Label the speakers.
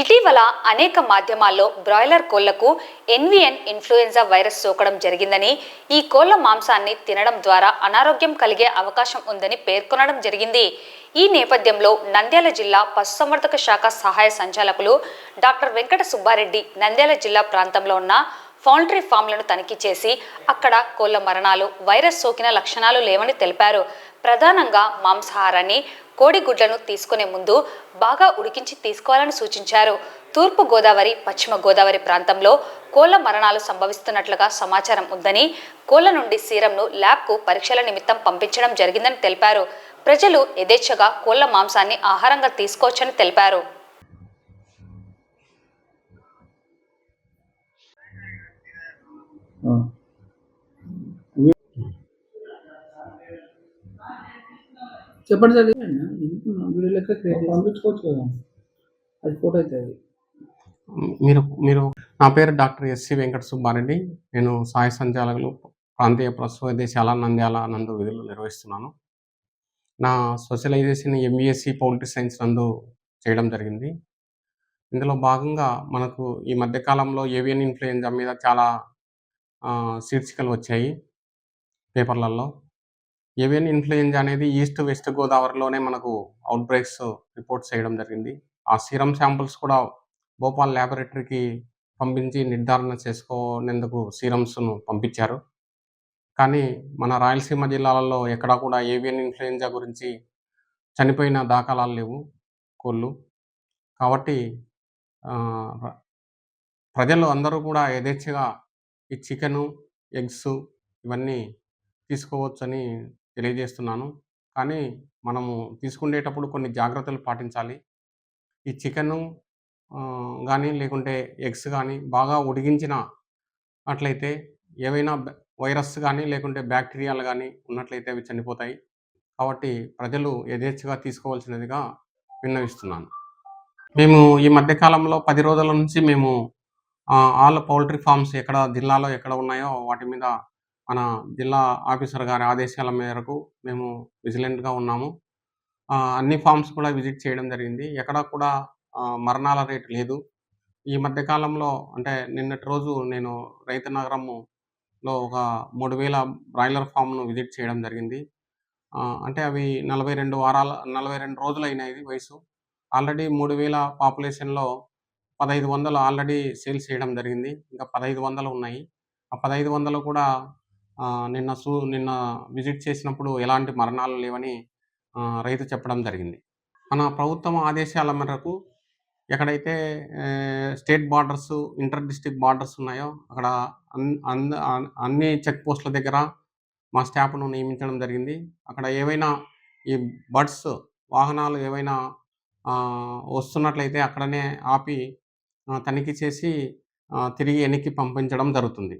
Speaker 1: ఇటీవల అనేక మాధ్యమాల్లో బ్రాయిలర్ కోళ్ళకు ఎన్విఎన్ ఇన్ఫ్లుయెంజా వైరస్ సోకడం జరిగిందని ఈ కోళ్ళ మాంసాన్ని తినడం ద్వారా అనారోగ్యం కలిగే అవకాశం ఉందని పేర్కొనడం జరిగింది. ఈ నేపథ్యంలో నంద్యాల జిల్లా పశుసంవర్ధక శాఖ సహాయ సంచాలకులు డాక్టర్ వెంకట సుబ్బారెడ్డి నంద్యాల జిల్లా ప్రాంతంలో ఉన్న పౌల్ట్రీ ఫామ్లను తనిఖీ చేసి అక్కడ కోళ్ళ మరణాలు వైరస్ సోకిన లక్షణాలు లేవని తెలిపారు. ప్రధానంగా మాంసాహారాన్ని కోడిగుడ్లను తీసుకునే ముందు బాగా ఉడికించి తీసుకోవాలని సూచించారు. తూర్పు గోదావరి పశ్చిమ గోదావరి ప్రాంతంలో కోళ్ళ మరణాలు సంభవిస్తున్నట్లుగా సమాచారం ఉందని కోళ్ళ నుండి సీరంను ల్యాబ్కు పరీక్షల నిమిత్తం పంపించడం జరిగిందని తెలిపారు. ప్రజలు యథేచ్ఛగా కోళ్ళ మాంసాన్ని ఆహారంగా తీసుకోవచ్చని తెలిపారు.
Speaker 2: చెప్పండి సార్ వీడియో లెక్క పంపించుకోవచ్చు కదా. అది ఫోటో అవుతుంది.
Speaker 3: మీరు మీరు నా పేరు డాక్టర్ ఎస్సి వెంకట సుబ్బారెడ్డి. నేను సహాయ సంచాలకులు ప్రాంతీయ ప్రసవదేశాల నంద్యాల నందు విధులు నిర్వహిస్తున్నాను. నా స్పెషలైజేషన్ ఎంబీఎస్సి పౌల్ట్రీ సైన్స్ నందు చేయడం జరిగింది. ఇందులో భాగంగా మనకు ఈ మధ్యకాలంలో ఏవియన్ ఇన్ఫ్లుయెంజా మీద చాలా శీర్షికలు వచ్చాయి పేపర్లలో. ఏవియన్ ఇన్ఫ్లుయెంజా అనేది ఈస్ట్ వెస్ట్ గోదావరిలోనే మనకు అవుట్ బ్రేక్స్ రిపోర్ట్ చేయడం జరిగింది. ఆ సీరం శాంపుల్స్ కూడా భోపాల్ ల్యాబొరేటరీకి పంపించి నిర్ధారణ చేసుకోనేందుకు సీరమ్స్ను పంపించారు. కానీ మన రాయలసీమ జిల్లాలలో ఎక్కడా కూడా ఏవియన్ ఇన్ఫ్లుయెంజా గురించి చనిపోయిన దాఖలాలు లేవు కోళ్ళు. కాబట్టి ప్రజలు అందరూ కూడా యథేచ్ఛగా ఈ చికెను ఎగ్స్ ఇవన్నీ తీసుకోవచ్చని తెలియజేస్తున్నాను. కానీ మనము తీసుకునేటప్పుడు కొన్ని జాగ్రత్తలు పాటించాలి. ఈ చికెను కానీ లేకుంటే ఎగ్స్ కానీ బాగా ఉడిగించిన అట్లయితే ఏవైనా వైరస్ కానీ లేకుంటే బ్యాక్టీరియాలు కానీ ఉన్నట్లయితే అవి చనిపోతాయి. కాబట్టి ప్రజలు యథేచ్ఛగా తీసుకోవాల్సినదిగా విన్నవిస్తున్నాను. మేము ఈ మధ్యకాలంలో పది రోజుల నుంచి మేము ఆల్ పౌల్ట్రీ ఫార్మ్స్ ఎక్కడ జిల్లాలో ఎక్కడ ఉన్నాయో వాటి మీద మన జిల్లా ఆఫీసర్ గారి ఆదేశాల మేరకు మేము విజిలెంట్గా ఉన్నాము. అన్ని ఫార్మ్స్ కూడా విజిట్ చేయడం జరిగింది. ఎక్కడ కూడా మరణాల రేటు లేదు. ఈ మధ్యకాలంలో అంటే నిన్నటి రోజు నేను రైతు నగరములో ఒక మూడు వేల బ్రాయిలర్ ఫామ్ను విజిట్ చేయడం జరిగింది. అంటే అవి నలభై రెండు వారాల నలభై రెండు రోజులు అయినాయి వయసు. ఆల్రెడీ మూడు వేల పాపులేషన్లో పదహైదు వందలు ఆల్రెడీ సేల్స్ చేయడం జరిగింది. ఇంకా పదహైదు వందలు ఉన్నాయి. ఆ పదహైదు వందలు కూడా నిన్న సూ నిన్న విజిట్ చేసినప్పుడు ఎలాంటి మరణాలు లేవని రైతు చెప్పడం జరిగింది. మన ప్రభుత్వం ఆదేశాల మేరకు ఎక్కడైతే state borders inter district borders ఉన్నాయో అక్కడ అన్ అన్ని చెక్ పోస్టుల దగ్గర మా స్టాఫ్ను నియమించడం జరిగింది. అక్కడ ఏవైనా ఈ బడ్స్ వాహనాలు ఏవైనా వస్తున్నట్లయితే అక్కడనే ఆపి తనిఖీ చేసి తిరిగి వెనక్కి పంపించడం జరుగుతుంది.